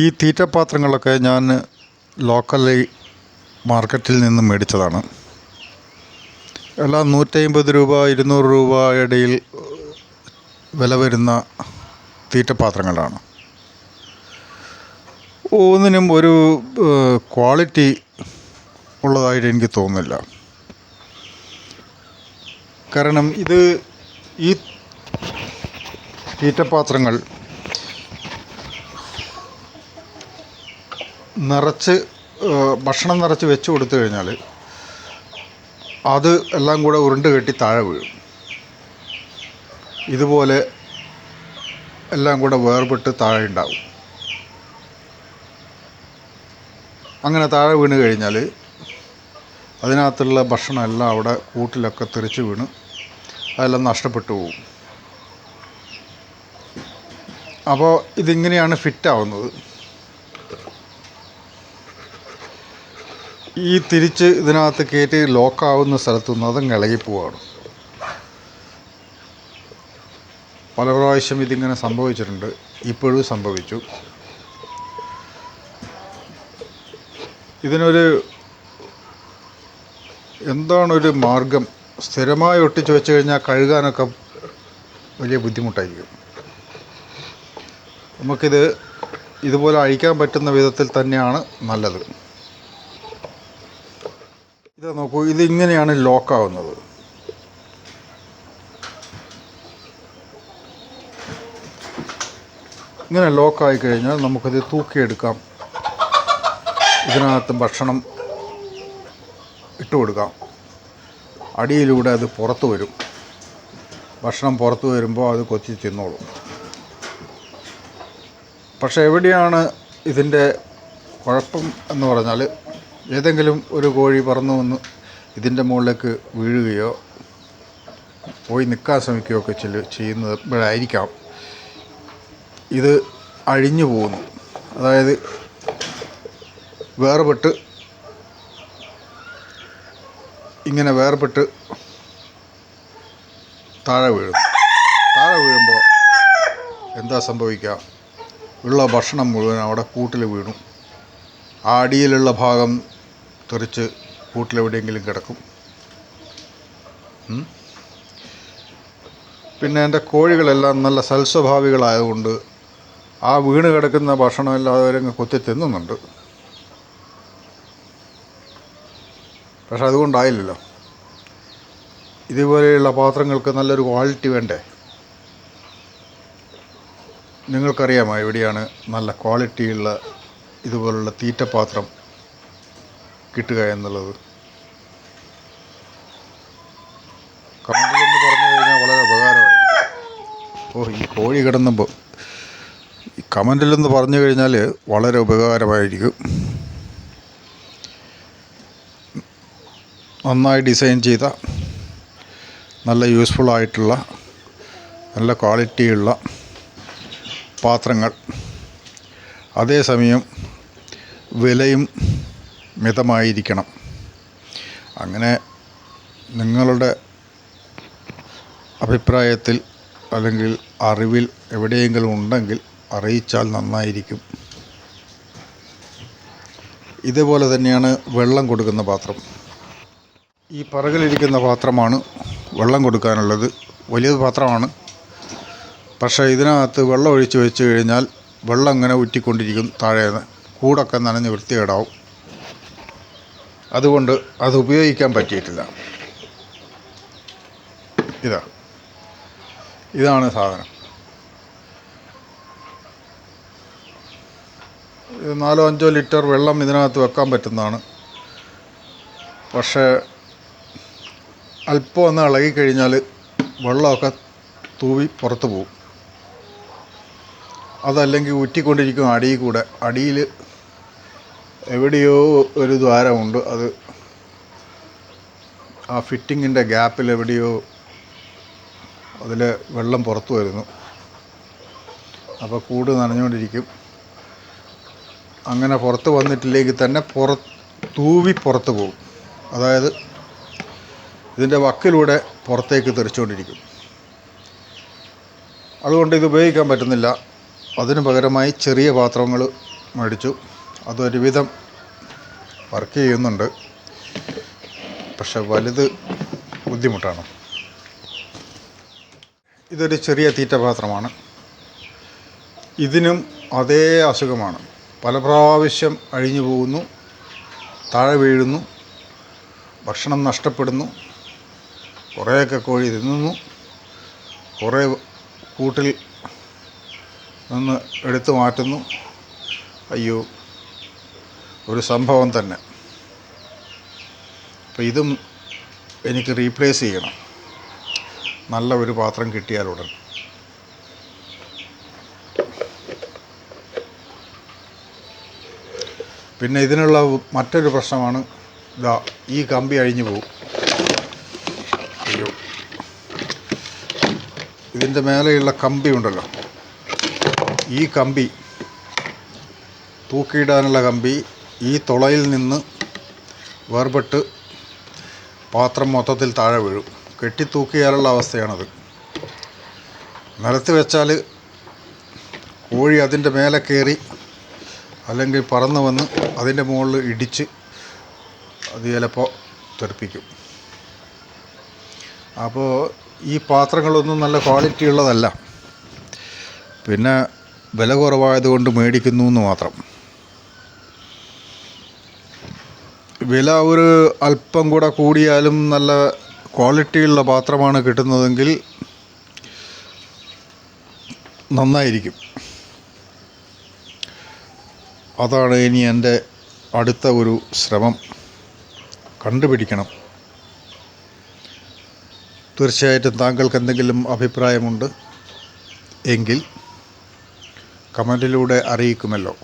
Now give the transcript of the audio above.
ഈ തീറ്റപ്പാത്രങ്ങളൊക്കെ ഞാൻ ലോക്കലി മാർക്കറ്റിൽ നിന്ന് മേടിച്ചതാണ്. എല്ലാം നൂറ്റമ്പത് രൂപ ഇരുന്നൂറ് രൂപ ഇടയിൽ വില വരുന്ന തീറ്റപ്പാത്രങ്ങളാണ് ഒന്നിനും ഒരു ക്വാളിറ്റി ഉള്ളതായിട്ട് എനിക്ക് തോന്നുന്നില്ല. കാരണം ഇത് ഈ തീറ്റപ്പാത്രങ്ങൾ നിറച്ച് ഭക്ഷണം നിറച്ച് വെച്ച് കൊടുത്തു കഴിഞ്ഞാൽ അത് എല്ലാം കൂടെ ഉരുണ്ട് കെട്ടി താഴെ വീഴും. ഇതുപോലെ എല്ലാം കൂടെ വേർപെട്ട് താഴെ ഉണ്ടാവും. അങ്ങനെ താഴെ വീണ് കഴിഞ്ഞാൽ അതിനകത്തുള്ള ഭക്ഷണം എല്ലാം അവിടെ കൂട്ടിലൊക്കെ തെറിച്ച് വീണ് അതെല്ലാം നഷ്ടപ്പെട്ടു പോകും അപ്പോൾ ഇതിങ്ങനെയാണ് ഫിറ്റാവുന്നത്. ഈ തിരിച്ച് ഇതിനകത്ത് കയറ്റി ലോക്കാവുന്ന സ്ഥലത്തു നിന്ന് അതും ഇളകി പോവാണ്. പല പ്രാവശ്യം ഇതിങ്ങനെ സംഭവിച്ചിട്ടുണ്ട്. ഇപ്പോഴും സംഭവിച്ചു. ഇതിനൊരു എന്താണൊരു മാർഗം? സ്ഥിരമായി ഒട്ടിച്ചു വെച്ച് കഴിഞ്ഞാൽ കഴുകാനൊക്കെ വലിയ ബുദ്ധിമുട്ടായിരിക്കും. നമുക്കിത് ഇതുപോലെ അഴിക്കാൻ പറ്റുന്ന വിധത്തിൽ തന്നെയാണ് നല്ലത്. ഇത് നോക്കൂ ഇതിങ്ങനെയാണ് ലോക്കാവുന്നത് ഇങ്ങനെ ലോക്കായി കഴിഞ്ഞാൽ നമുക്കത് തൂക്കിയെടുക്കാം. ഇതിനകത്ത് ഭക്ഷണം ഇട്ട് കൊടുക്കാം അടിയിലൂടെ അത് പുറത്ത് വരും. ഭക്ഷണം പുറത്ത് വരുമ്പോൾ അത് കൊത്തി തിന്നോളും. പക്ഷേ എവിടെയാണ് ഇതിന്റെ കുഴപ്പം എന്ന് പറഞ്ഞാൽ ഏതെങ്കിലും ഒരു കോഴി പറന്നു വന്ന് ഇതിന്റെ മുകളിലേക്ക് വീഴുകയോ പോയി നിൽക്കാൻ ശ്രമിക്കുകയോ ഒക്കെ ചെല്ലു ചെയ്യുന്നതായിരിക്കാം ഇത് അഴിഞ്ഞു പോകുന്നു. അതായത് വേർപെട്ട് ഇങ്ങനെ വേർപെട്ട് താഴെ വീഴും താഴെ വീഴുമ്പോൾ എന്താ സംഭവിക്കുക? ഉള്ള ഭക്ഷണം മുഴുവൻ അവിടെ കൂട്ടിൽ വീണു. ആ അടിയിലുള്ള ഭാഗം തെറിച്ച് കൂട്ടിലെവിടെയെങ്കിലും കിടക്കും. പിന്നെ എന്റെ കോഴികളെല്ലാം നല്ല സൽസ്വഭാവികളായതുകൊണ്ട് ആ വീണ് കിടക്കുന്ന ഭക്ഷണമെല്ലാം അവരങ്ങ് കൊത്തി തിന്നുന്നുണ്ട്. പക്ഷെ അതുകൊണ്ടായില്ലല്ലോ. ഇതുപോലെയുള്ള പാത്രങ്ങൾക്ക് നല്ലൊരു ക്വാളിറ്റി വേണ്ടേ? നിങ്ങൾക്കറിയാമോ എവിടെയാണ് നല്ല ക്വാളിറ്റിയുള്ള ഇതുപോലുള്ള തീറ്റപാത്രം കിട്ടുക എന്നുള്ളത്. കമന്റിലൊന്ന് പറഞ്ഞു കഴിഞ്ഞാൽ വളരെ ഉപകാരമായിരിക്കും. ഓ ഈ കോഴി കിടന്നപ്പോൾ കമന്റിലൊന്ന് പറഞ്ഞു കഴിഞ്ഞാൽ വളരെ ഉപകാരമായിരിക്കും. നന്നായി ഡിസൈൻ ചെയ്ത നല്ല യൂസ്ഫുൾ ആയിട്ടുള്ള നല്ല ക്വാളിറ്റിയുള്ള പാത്രങ്ങൾ. അതേസമയം വിലയും മിതമായിരിക്കണം. അങ്ങനെ നിങ്ങളുടെ അഭിപ്രായത്തിൽ അല്ലെങ്കിൽ അറിവിൽ എവിടെയെങ്കിലും ഉണ്ടെങ്കിൽ അറിയിച്ചാൽ നന്നായിരിക്കും. ഇതേപോലെ തന്നെയാണ് വെള്ളം കൊടുക്കുന്ന പാത്രം. ഈ പറകിലിരിക്കുന്ന പാത്രമാണ് വെള്ളം കൊടുക്കാനുള്ളത്. വലിയ പാത്രമാണ്. പക്ഷേ ഇതിനകത്ത് വെള്ളം ഒഴിച്ച് വെച്ച് കഴിഞ്ഞാൽ വെള്ളം ഇങ്ങനെ ഊറ്റിക്കൊണ്ടിരിക്കും. താഴേന്ന് കൂടൊക്കെ നനഞ്ഞ് വൃത്തികേടാവും. അതുകൊണ്ട് അത് ഉപയോഗിക്കാൻ പറ്റിയിട്ടില്ല. ഇതാ. ഇതാണ് സാധനം. നാലോ അഞ്ചോ ലിറ്റർ വെള്ളം ഇതിനകത്ത് വെക്കാൻ പറ്റുന്നതാണ്. പക്ഷേ അല്പം ഒന്ന് ഇളകിക്കഴിഞ്ഞാൽ വെള്ളമൊക്കെ തൂവി പുറത്ത് പോകും അതല്ലെങ്കിൽ ഊറ്റിക്കൊണ്ടിരിക്കും അടിയിൽ കൂടെ അടിയിൽ എവിടെയോ ഒരു ദ്വാരമുണ്ട്. അത് ആ ഫിറ്റിങ്ങിന്റെ ഗ്യാപ്പിൽ എവിടെയോ അതിൽ വെള്ളം പുറത്തു വരുന്നു. അപ്പോൾ കൂട് നനഞ്ഞുകൊണ്ടിരിക്കും. അങ്ങനെ പുറത്ത് വന്നിട്ടില്ലെങ്കിൽ തന്നെ പുറ തൂവി പുറത്ത് പോകും. അതായത് ഇതിന്റെ വക്കിലൂടെ പുറത്തേക്ക് തെറിച്ചുകൊണ്ടിരിക്കും. അതുകൊണ്ട് ഇത് ഉപയോഗിക്കാൻ പറ്റുന്നില്ല. അതിന് പകരമായി ചെറിയ പാത്രങ്ങൾ മേടിച്ചു. അതൊരുവിധം വർക്ക് ചെയ്യുന്നുണ്ട്. പക്ഷെ വലുത് ബുദ്ധിമുട്ടാണ്. ഇതൊരു ചെറിയ തീറ്റ പാത്രമാണ് ഇതിനും അതേ അസുഖമാണ്. പല പ്രാവശ്യം അഴിഞ്ഞു പോകുന്നു താഴെ വീഴുന്നു ഭക്ഷണം നഷ്ടപ്പെടുന്നു കുറേയൊക്കെ കോഴി തിന്നുന്നു കുറേ കൂട്ടിൽ നിന്ന് എടുത്തു മാറ്റുന്നു. അയ്യോ ഒരു സംഭവം തന്നെ. അപ്പോൾ ഇതും എനിക്ക് റീപ്ലേസ് ചെയ്യണം. നല്ല ഒരു പാത്രം കിട്ടിയാലുടൻ പിന്നെ ഇതിനുള്ള മറ്റൊരു പ്രശ്നമാണ് ഇതാ ഈ കമ്പി അഴിഞ്ഞു പോകും അയ്യോ. ഇതിന്റെ മേലെയുള്ള കമ്പി ഉണ്ടല്ലോ. ഈ കമ്പി തൂക്കിയിടാനുള്ള കമ്പി ഈ തുളയിൽ നിന്ന് വേർപെട്ട് പാത്രം മൊത്തത്തിൽ താഴെ വീഴും. കെട്ടിത്തൂക്കിയാലുള്ള അവസ്ഥയാണത്. നിലത്ത് വെച്ചാൽ കോഴി അതിന്റെ മേലെ കയറി അല്ലെങ്കിൽ പറന്ന് വന്ന് അതിന്റെ മുകളിൽ ഇടിച്ച് അത് ചിലപ്പോൾ തെറിപ്പിക്കും. അപ്പോൾ ഈ പാത്രങ്ങളൊന്നും നല്ല ക്വാളിറ്റി ഉള്ളതല്ല. പിന്നെ വില കുറവായതുകൊണ്ട് മേടിക്കുന്നു എന്ന് മാത്രം. വില ഒരു അല്പം കൂടെ കൂടിയാലും നല്ല ക്വാളിറ്റിയുള്ള പാത്രമാണ് കിട്ടുന്നതെങ്കിൽ നന്നായിരിക്കും. അതാണ് ഇനി എന്റെ അടുത്ത ഒരു ശ്രമം. കണ്ടുപിടിക്കണം. തീർച്ചയായിട്ടും താങ്കൾക്ക് എന്തെങ്കിലും അഭിപ്രായമുണ്ട് എങ്കിൽ കമന്റിലൂടെ അറിയിക്കുമല്ലോ.